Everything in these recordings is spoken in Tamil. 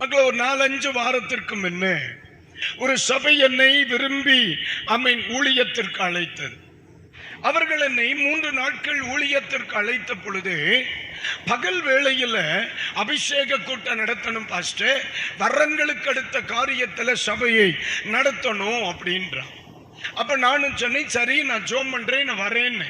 மக்கள் ஒரு நாலஞ்சு வாரத்திற்கு முன்னே ஒரு சபை என்னை விரும்பி அம்மன் ஊழியத்திற்கு அழைத்தது. அவர்கள் என்னை மூன்று நாட்கள் ஊழியத்திற்கு அழைத்த பொழுது பகல் வேளையில் அபிஷேக கூட்டம் நடத்தணும் பாஸ்டர் வரங்களுக்கு அடுத்த காரியத்தில் சபையை நடத்தணும் அப்படின்றான். அப்போ நானும் சொன்னேன் சரி நான் ஜோம் பண்ணுறேன் நான் வரேன்னு.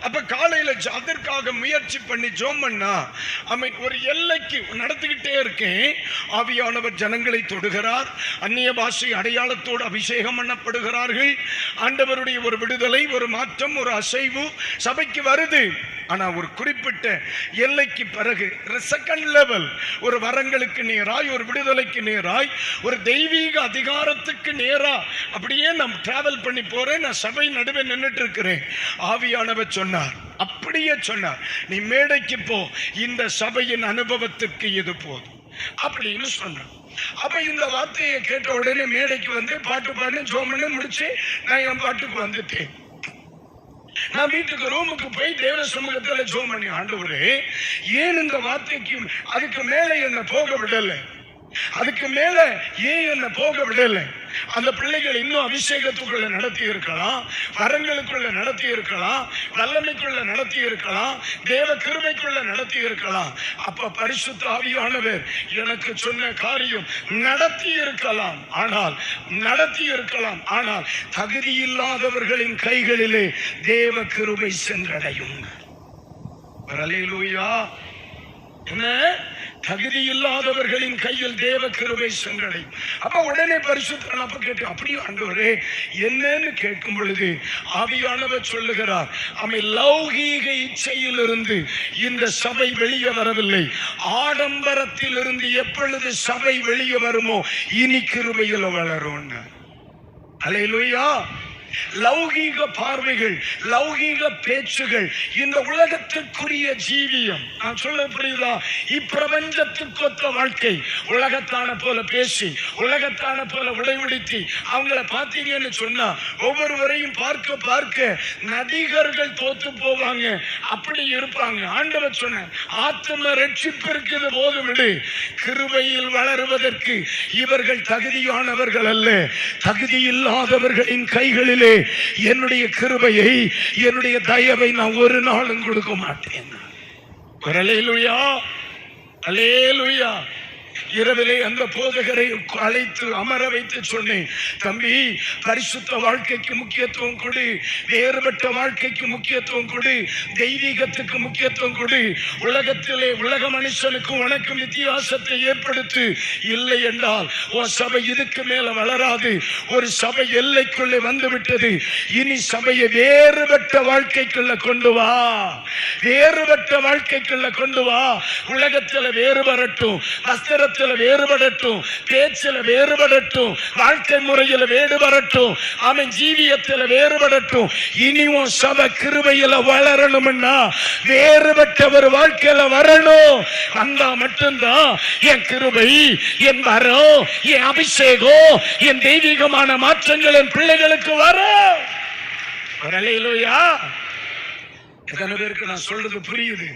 அப்ப காலையில அதற்காக முயற்சி பண்ணி ஜோம் பண்ணா அமை ஒரு எல்லைக்கு நடத்திக்கிட்டே இருக்கேன். ஆவியானவர் ஜனங்களை தொடுகிறார். அந்நிய பாஷை அடையாளத்தோடு அபிஷேகம் பண்ணப்படுகிறார்கள். ஆண்டவருடைய ஒரு விடுதலை ஒரு மாற்றம் ஒரு அசைவு சபைக்கு வருது. ஆனா ஒரு குறிப்பிட்ட எல்லைக்கு பிறகு செகண்ட் லெவல் ஒரு வரங்களுக்கு நேராய் ஒரு விடுதலைக்கு நேராய் ஒரு தெய்வீக அதிகாரத்துக்கு நேரா அப்படியே நான் டிராவல் பண்ணி போறேன். நான் சபை நடுவே நின்றுட்டு இருக்கிறேன். ஆவியானவர் சொன்னார். அப்படியே சொன்னார். நீ மேடைக்கு போ. இந்த சபையின் அனுபவத்திற்கு இது போதும். அப்படின்னு சொன்னார். அப்ப இந்த வார்த்தையை கேட்ட உடனே மேடைக்கு வந்து பாட்டு பாடு சோமனு முடிச்சு நான் என் பாட்டுக்கு வந்துட்டேன். நான் வீட்டுக்கு ரூமுக்கு போய் தேவ சமூகத்தில் ஜோம் பண்ணி ஆண்டவரே ஏன் இந்த வார்த்தைக்கு அதுக்கு மேலே என்ன போக விடலை? அதுக்கு மேல ஏன் என்ன போக விடல? அந்த பிள்ளைகள் இன்னும் அபிஷேகத்துக்குள்ள நடத்தி இருக்கலாம் வரங்களுக்குள்ள நடத்தி இருக்கலாம் வல்லமைக்குள்ள நடத்தி இருக்கலாம் தேவ கிருமைக்குள்ள நடத்தி இருக்கலாம் அப்ப பரிசுத்த ஆவியானவர் எனக்கு சொன்ன காரியம் நடத்தி இருக்கலாம் ஆனால் நடத்தி இருக்கலாம் ஆனால் தகுதி இல்லாதவர்களின் கைகளிலே தேவ கிருமை சென்றடையும் என்ன? தகுதி இல்லாதவர்களின் கையில் தேவ கிருபை சென்றடையும் அப்ப உடனே பரிசுத்தன் அப்ப கேட்டு அப்படியே ஆண்டவரே என்னன்னு கேட்கும் பொழுது ஆவியானவர் சொல்லுகிறார் அவை லௌகீக இச்சையிலிருந்து இந்த சபை வெளியே வரவில்லை. ஆடம்பரத்திலிருந்து எப்பொழுது சபை வெளியே வருமோ இனி கிருபையில் வளரும் அலையிலுயா லௌகீக பார்வைகள் லௌகீக பேச்சுகள் இந்த உலகத்திற்குரிய ஜீவியம். நான் சொல்ல புரியுதா? இப்பிரபஞ்சத்துக்கொத்த வாழ்க்கை. உலகத்தான போல பேசி உலகத்தான போல உடைவிடுத்தி அவங்கள பார்த்தீங்கன்னு சொன்னா ஒவ்வொருவரையும் பார்க்க பார்க்க நடிகர்கள் தோத்து போவாங்க. அப்படி இருப்பாங்க. ஆண்டவர் சொன்ன ஆத்ம ரட்சிப்பு இருக்குது போதும் விடு. கிருபையில் வளருவதற்கு இவர்கள் தகுதியானவர்கள் அல்ல. தகுதி இல்லாதவர்களின் கைகளிலே என்னுடைய கிருபையை என்னுடைய தயவை நான் ஒரு நாளும் கொடுக்க மாட்டேன் அலேலுயா அலேலுயா இரவிலே அந்த போதகரை அழைத்து அமர வைத்து சொன்னேன். தம்பி பரிசுத்த வாழ்க்கைக்கு முக்கியத்துவம் கொடு. வேறுபட்ட வாழ்க்கைக்கு முக்கியத்துவம் கொடு. தெய்வீகத்துக்கு முக்கியத்துவம் கொடு. உலகத்திலே உலக மனுஷனுக்கும் உனக்கும் வித்தியாசத்தை ஏற்படுத்து. இல்லை என்றால் உன் சபை இதுக்கு மேல வளராது. ஒரு சபை எல்லைக்குள்ளே வந்து விட்டது இனி சபையை வேறுபட்ட வாழ்க்கைக்குள்ள கொண்டு வா. வேறுபட்ட வாழ்க்கைக்குள்ள கொண்டு வா. உலகத்துல வேறுபடட்டும் வஸ்திரத்துல வேறுபடட்டும் பேச்சில் வேறுபடட்டும் வாழ்க்கை முறையில வேறுபடட்டும் அவன் ஜீவியத்தில் வேறுபடட்டும் இனியும் சப கிருபையில் வளரணும்னா வேறுபட்ட ஒரு வாழ்க்கையில வரணும். வந்தா மட்டும்தான் என் கிருபை என் வரம் என் அபிஷேகம் என் தெய்வீகமான மாற்றங்கள் என் பிள்ளைகளுக்கு வரும். வரலையிலோயா எத்தனை பேருக்கு நான் சொல்றது புரியுது?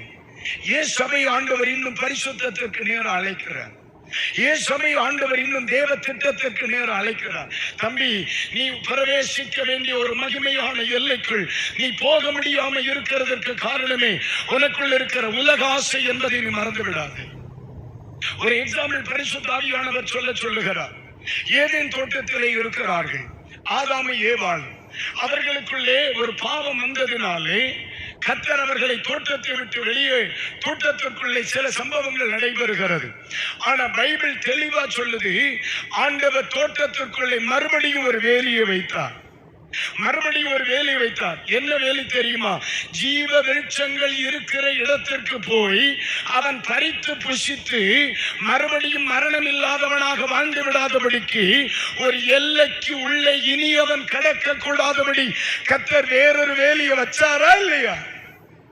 ஏன் சபை ஆண்டவர் இன்னும் பரிசுத்தத்திற்கு நேரம் அழைக்கிறார். ஏன் சபை ஆண்டவர் இன்னும் தேவ திட்டத்திற்கு நேரம் அழைக்கிறார். தம்பி நீ பிரவேசிக்க வேண்டிய ஒரு மகிமையான எல்லைக்குள் நீ போக முடியாம இருக்கிறதற்கு காரணமே உனக்குள் இருக்கிற உலக ஆசை என்பதை நீ மறந்து விடாது ஒரு எக்ஸாம்பிள் பரிசு தாவியானவர் சொல்ல சொல்லுகிறார். ஏதேன் தோட்டத்திலே இருக்கிறார்கள். ஆதாமை ஏவாள். அவர்களுக்குள்ளே ஒரு பாவம் வந்ததினாலே கத்தர் அவர்களை தோட்டத்தை விட்டு வெளியே தோட்டத்திற்குள்ளே சில சம்பவங்கள் நடைபெறுகிறது. ஆனா பைபிள் தெளிவா சொல்லுது ஆண்டவர் தோட்டத்திற்குள்ளே மறுபடியும் ஒரு வேலியை வைத்தார். மறுபடியும் ஒரு வேலை வைத்தார். என்ன வேலை தெரியுமா? ஜீவ விருட்சங்கள் இருக்கிற இடத்திற்கு போய் அவன் பறித்து புசித்து மறுபடியும் மரணம் இல்லாதவனாக வாழ்ந்து விடாதபடிக்கு ஒரு எல்லைக்கு உள்ளே இனி அவன் கடக்க கூடாதபடி கத்தர் வேறொரு வேலையை வச்சாரா இல்லையா?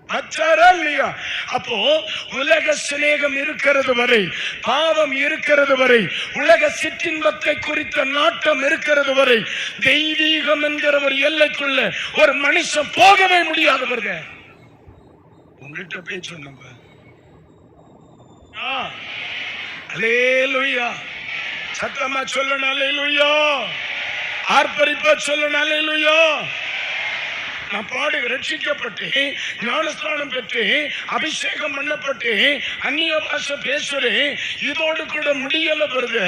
வச்சாரா இல்லையா அப்போ உலக சிநேகம் இருக்கிறது வரை பாவம் இருக்கிறது வரை உலக சிற்றின்பத்தை குறித்த நாட்டம் இருக்கிறது வரை தெய்வீகம் என்கிற ஒரு எல்லைக்குள்ள ஒரு மனுஷன் போகவே முடியாதவர்க. உங்கள்கிட்ட பேச்சு நம்ம அலேலுயா சத்தமா சொல்லணும் அலேலுயா ஆர்ப்பரிப்பா சொல்லணும் அலேலுயா நான் பாடு ரட்சிக்கப்பட்டு ஞானஸ்தானம் பெற்று அபிஷேகம் பண்ணப்பட்டு அந்நிய பாஷை பேசுறேன் இதோடு கூட முடியல வருது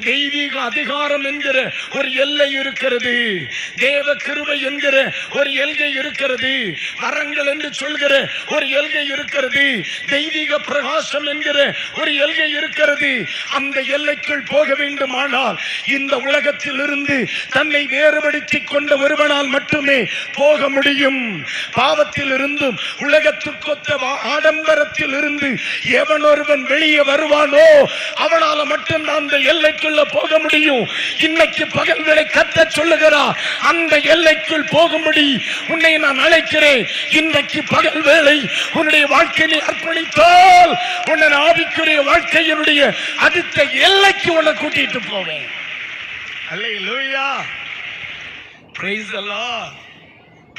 தெய்வீக அதிகாரம் என்கிற ஒரு எல்லை இருக்கிறது. தேவ கிருபை என்கிற ஒரு எல்கை இருக்கிறது. வரங்கள் என்று சொல்கிற ஒரு எல்கை இருக்கிறது. தெய்வீக பிரகாசம் என்கிற ஒரு எல்கை இருக்கிறது. அந்த எல்லைக்குள் போக வேண்டுமானால் இந்த உலகத்தில் இருந்து தன்னை வேறுபடுத்திக் கொண்ட ஒருவனால் மட்டுமே போக முடியும் முடியும். பாவத்தில் இருந்தும் உலகத்துக்கொத்த ஆடம்பரத்தில் இருந்து எவன் ஒருவன் வெளியே வருவானோ அவனால மட்டும்தான் அந்த எல்லைக்குள்ள போக முடியும். இன்னைக்கு பகல்களை கத்த சொல்லுகிறார் அந்த எல்லைக்குள் போகும்படி உன்னை நான் அழைக்கிறேன். இன்றைக்கு பகல் வேளை உன்னுடைய வாழ்க்கையை அர்ப்பணித்தால் உன்னை ஆவிக்குரிய வாழ்க்கையினுடைய அடுத்த எல்லைக்கு உன்னை கூட்டிட்டு போவேன். அல்லேலூயா. பிரைஸ் அல்லாஹ்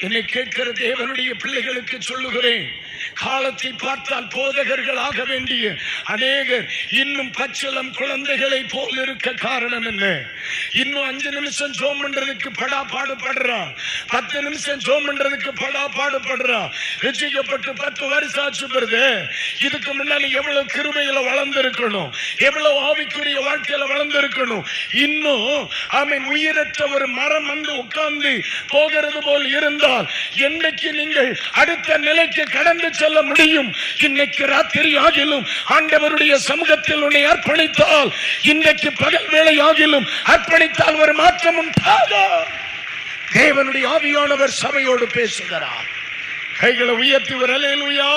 என்னை கேட்கிற தேவனுடைய பிள்ளைகளுக்கு சொல்லுகிறேன். காலத்தை பார்த்தால் போதகர்கள் ஆக வேண்டிய அநேகர் இன்னும் பச்சளம் குழந்தைகளை போல் இருக்க காரணம் என்ன? இன்னும் அஞ்சு நிமிஷம் ஜோம் பண்றதுக்கு படா பாடுபடுறான் பத்து நிமிஷம் ஜோம் பண்றதுக்கு படா பாடுபடுறான் ரசிக்கப்பட்டு பத்து வருஷம் ஆச்சு பெறுது இதுக்கு முன்னால எவ்வளவு கிருமையில வளர்ந்திருக்கணும். எவ்வளவு ஆவிக்குரிய வாழ்க்கையில வளர்ந்திருக்கணும். இன்னும் அவன் உயிரற்ற ஒரு மரம் வந்து உட்கார்ந்து போகிறது போல் இருந்தால் என்னைக்கு நீங்கள் அடுத்த நிலைக்கு கடந்து செல்ல முடியும்? இன்னைக்கு ராத்திரி ஆகிலும் ஆண்டவருடைய சமூகத்தில் உன்னை அர்ப்பணித்தால் இன்னைக்கு பகல் வேலை ஆகிலும் அர்ப்பணித்தால் ஒரு மாற்றம் உண்டாதா? தேவனுடைய ஆவியானவர் சபையோடு பேசுகிறார். கைகளை உயர்த்தி ஒரு அலையலுயா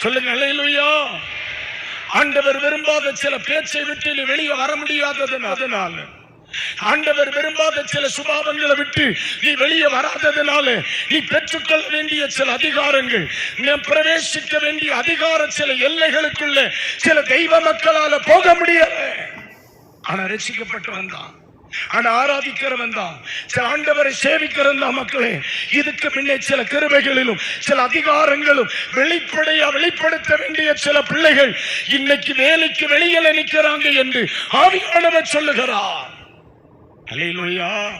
சொல்லுங்க அலையலுயா ஆண்டவர் விரும்பாத சில பேச்சை விட்டு வெளியே வர முடியாததுனால அதனால ஆண்டவர் விரும்பாத சில சுபாவங்களை விட்டு நீ வெளியே வராததுனால நீ பெற்றுக்கொள்ள வேண்டிய சில அதிகாரங்கள் நீ பிரவேசிக்க வேண்டிய அதிகார சில எல்லைகளுக்குள்ள சில தெய்வ மக்களால போக முடியல. ஆனா ரசிக்கப்பட்டு தான். ஆனா ஆராதிக்கிறவன் தான். சில ஆண்டவரை சேவிக்கிறவன் தான் மக்களே. இதுக்கு முன்னே சில கிருபைகளிலும் சில அதிகாரங்களும் வெளிப்படையா வெளிப்படுத்த வேண்டிய சில பிள்ளைகள் இன்னைக்கு வேலைக்கு வெளியில நிற்கிறாங்க என்று ஆவியானவர் சொல்லுகிறார். அல்லேலூயா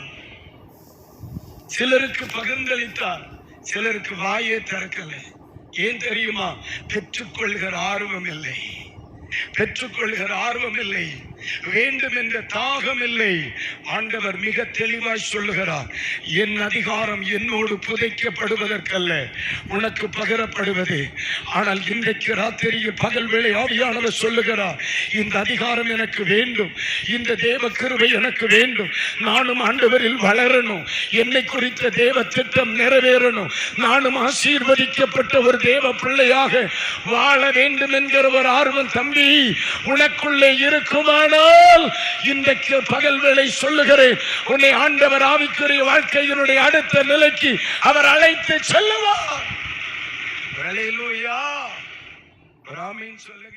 சிலருக்கு பகிர்ந்தளித்தார் சிலருக்கு வாயே திறக்கலை. ஏன் தெரியுமா? பெற்றுக்கொள்கிற ஆர்வம் இல்லை. பெற்றுக்கொள்கிற ஆர்வம் இல்லை வேண்டும் என்ற தாகம் இல்லை ஆண்டவர் மிக தெளிவாய் சொல்லுகிறார் என் அதிகாரம் என்னோடு புதைக்கப்படுவதற்கல்ல உனக்கு பகிரப்படுவது. ஆனால் இன்றைக்கு ராத்திரியில் பகல் வேளை ஆவியானவர் சொல்லுகிறார் இந்த அதிகாரம் எனக்கு வேண்டும். இந்த தேவ கிருபை எனக்கு வேண்டும். நானும் ஆண்டவரில் வளரணும். என்னை குறித்த தேவ திட்டம் நிறைவேறணும். நானும் ஆசீர்வதிக்கப்பட்ட ஒரு தேவ பிள்ளையாக வாழ வேண்டும் என்கிற ஒரு ஆர்வம் தம்பி உனக்குள்ளே இருக்குமானால் இன்றைக்கு பகல் வேளை சொல்லுகிறேன். உன்னை ஆண்டவர் ஆவிக்குரிய வாழ்க்கையினுடைய அடுத்த நிலைக்கு அவர் அழைத்து செல்லுவார். சொல்லுங்க.